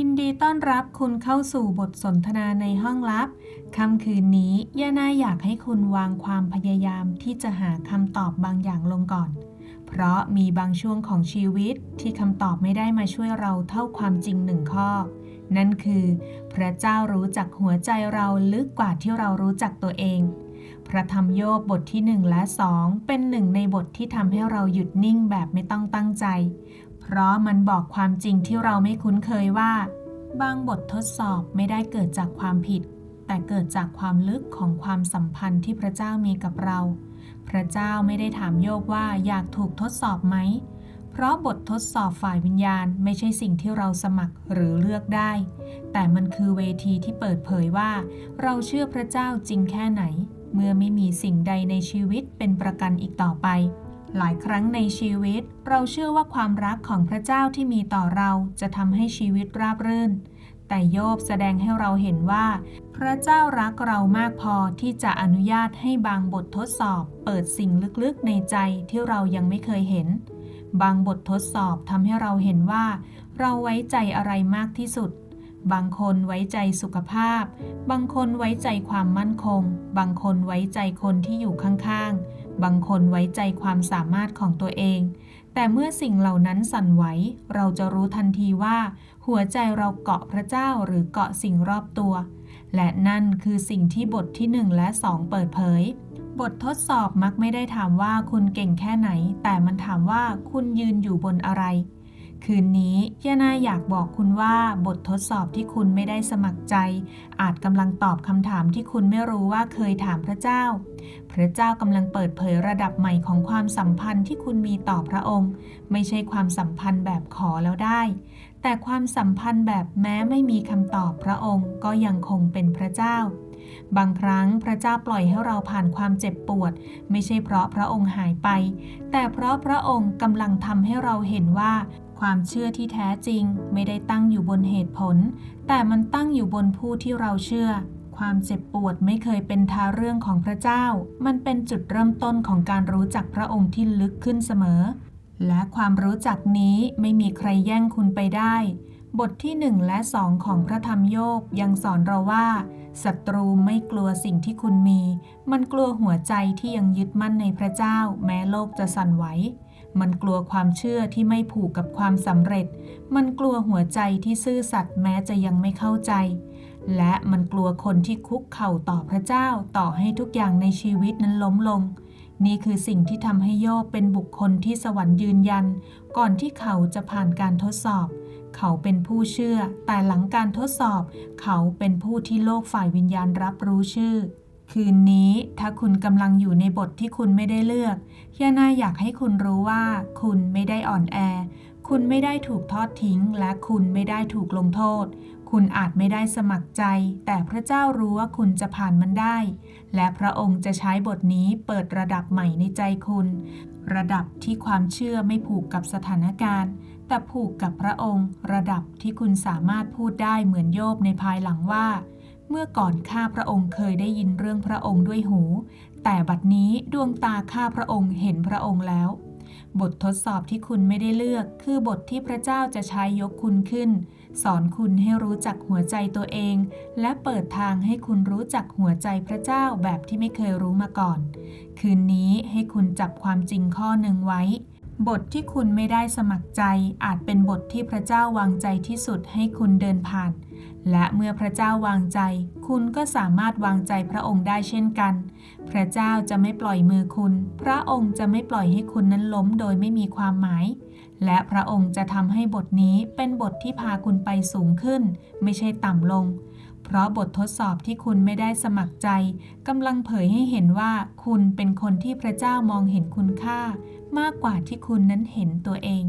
ยินดีต้อนรับคุณเข้าสู่บทสนทนาในห้องลับ ค่ำคืนนี้ย่านาอยากให้คุณวางความพยายามที่จะหาคำตอบบางอย่างลงก่อน เพราะมีบางช่วงของชีวิตที่คำตอบไม่ได้มาช่วยเราเท่าความจริงหนึ่งข้อ นั่นคือ พระเจ้ารู้จักหัวใจเราลึกกว่าที่เรารู้จักตัวเอง พระธรรมโยบบทที่1และ2เป็นหนึ่งในบทที่ทำให้เราหยุดนิ่งแบบไม่ต้องตั้งใจ เพราะมันบอกความจริงที่เราไม่คุ้นเคยว่า บางบททดสอบไม่ได้เกิดจากความผิด แต่เกิดจากความลึกของความสัมพันธ์ที่พระเจ้ามีกับเรา พระเจ้าไม่ได้ถามโยบว่าอยากถูกทดสอบไหม เพราะบททดสอบฝ่ายวิญญาณไม่ใช่สิ่งที่เราสมัครหรือเลือกได้ แต่มันคือเวทีที่เปิดเผยว่า เราเชื่อพระเจ้าจริงแค่ไหน เมื่อไม่มีสิ่งใดในชีวิตเป็นประกันอีกต่อไป หลายครั้งในชีวิต เราเชื่อว่าความรักของพระเจ้าที่มีต่อเราจะทำให้ชีวิตราบรื่น แต่โยบแสดงให้เราเห็นว่า พระเจ้ารักเรามากพอที่จะอนุญาตให้บางบททดสอบ เปิดสิ่งลึกๆในใจที่เรายังไม่เคยเห็น บางบททดสอบทำให้เราเห็นว่า เราไว้ใจอะไรมากที่สุด บางคนไว้ใจสุขภาพ บางคนไว้ใจความมั่นคง บางคนไว้ใจคนที่อยู่ข้างๆ บางคนไว้ใจความสามารถของตัวเอง แต่เมื่อสิ่งเหล่านั้นสั่นไหว เราจะรู้ทันทีว่า หัวใจเราเกาะพระเจ้าหรือเกาะสิ่งรอบตัว และนั่นคือสิ่งที่บทที่1และ2เปิดเผย บททดสอบมักไม่ได้ถามว่าคุณเก่งแค่ไหน แต่มันถามว่าคุณยืนอยู่บนอะไร คืนนี้ย่านาอยากบอกคุณว่าบททดสอบที่คุณไม่ได้สมัครใจ อาจกำลังตอบคำถามที่คุณไม่รู้ว่าเคยถามพระเจ้า พระเจ้ากำลังเปิดเผยระดับใหม่ของความสัมพันธ์ที่คุณมีต่อพระองค์ ไม่ใช่ความสัมพันธ์แบบขอแล้วได้ แต่ความสัมพันธ์แบบแม้ไม่มีคำตอบพระองค์ ก็ยังคงเป็นพระเจ้าบางครั้งพระเจ้าปล่อยให้เราผ่านความเจ็บปวด ไม่ใช่เพราะพระองค์หายไป แต่เพราะพระองค์กำลังทำให้เราเห็นว่า ความเชื่อที่แท้จริงไม่ได้ตั้งอยู่บนเหตุผล แต่มันตั้งอยู่บนผู้ที่เราเชื่อ ความเจ็บปวดไม่เคยเป็นทาเรื่องของพระเจ้า มันเป็นจุดเริ่มต้นของการรู้จักพระองค์ที่ลึกขึ้นเสมอ และความรู้จักนี้ไม่มีใครแย่งคุณไปได้ บทที่1และ2ของพระธรรมโยบยังสอนเราว่าศัตรูไม่กลัวสิ่งที่คุณมี มันกลัวหัวใจที่ยังยึดมั่นในพระเจ้า แม้โลกจะสั่นไหว มันกลัวความเชื่อที่ไม่ผูกกับความสำเร็จ มันกลัวหัวใจที่ซื่อสัตย์แม้จะยังไม่เข้าใจ และมันกลัวคนที่คุกเข่าต่อพระเจ้าต่อให้ทุกอย่างในชีวิตนั้นล้มลง นี่คือสิ่งที่ทำให้โยบเป็นบุคคลที่สวรรค์ยืนยัน ก่อนที่เขาจะผ่านการทดสอบ เขาเป็นผู้เชื่อ แต่หลังการทดสอบ เขาเป็นผู้ที่โลกฝ่ายวิญญาณรับรู้ชื่อ คืนนี้ถ้าคุณกำลังอยู่ในบทที่คุณไม่ได้เลือกย่านาอยากให้คุณรู้ว่า คุณไม่ได้อ่อนแอ คุณไม่ได้ถูกทอดทิ้ง และคุณไม่ได้ถูกลงโทษ คุณอาจไม่ได้สมัครใจ แต่พระเจ้ารู้ว่าคุณจะผ่านมันได้ และพระองค์จะใช้บทนี้เปิดระดับใหม่ในใจคุณ ระดับที่ความเชื่อไม่ผูกกับสถานการณ์ แต่ผูกกับพระองค์ ระดับที่คุณสามารถพูดได้เหมือนโยบในภายหลังว่า เมื่อก่อนข้าพระองค์เคยได้ยินเรื่องพระองค์ด้วยหู แต่บัดนี้ดวงตาข้าพระองค์เห็นพระองค์แล้ว บททดสอบที่คุณไม่ได้เลือก คือบทที่พระเจ้าจะใช้ยกคุณขึ้น สอนคุณให้รู้จักหัวใจตัวเอง และเปิดทางให้คุณรู้จักหัวใจพระเจ้าแบบที่ไม่เคยรู้มาก่อน คืนนี้ให้คุณจับความจริงข้อหนึ่งไว้บทที่คุณไม่ได้สมัครใจอาจเป็นบทที่พระเจ้าวางใจที่สุดให้คุณเดินผ่าน และเมื่อพระเจ้าวางใจ คุณก็สามารถวางใจพระองค์ได้เช่นกัน พระเจ้าจะไม่ปล่อยมือคุณ พระองค์จะไม่ปล่อยให้คุณนั้นล้มโดยไม่มีความหมาย และพระองค์จะทำให้บทนี้เป็นบทที่พาคุณไปสูงขึ้น ไม่ใช่ต่ำลง เพราะบททดสอบที่คุณไม่ได้สมัครใจกำลังเผยให้เห็นว่าคุณเป็นคนที่พระเจ้ามองเห็นคุณค่า มากกว่าที่คุณนั้นเห็นตัวเอง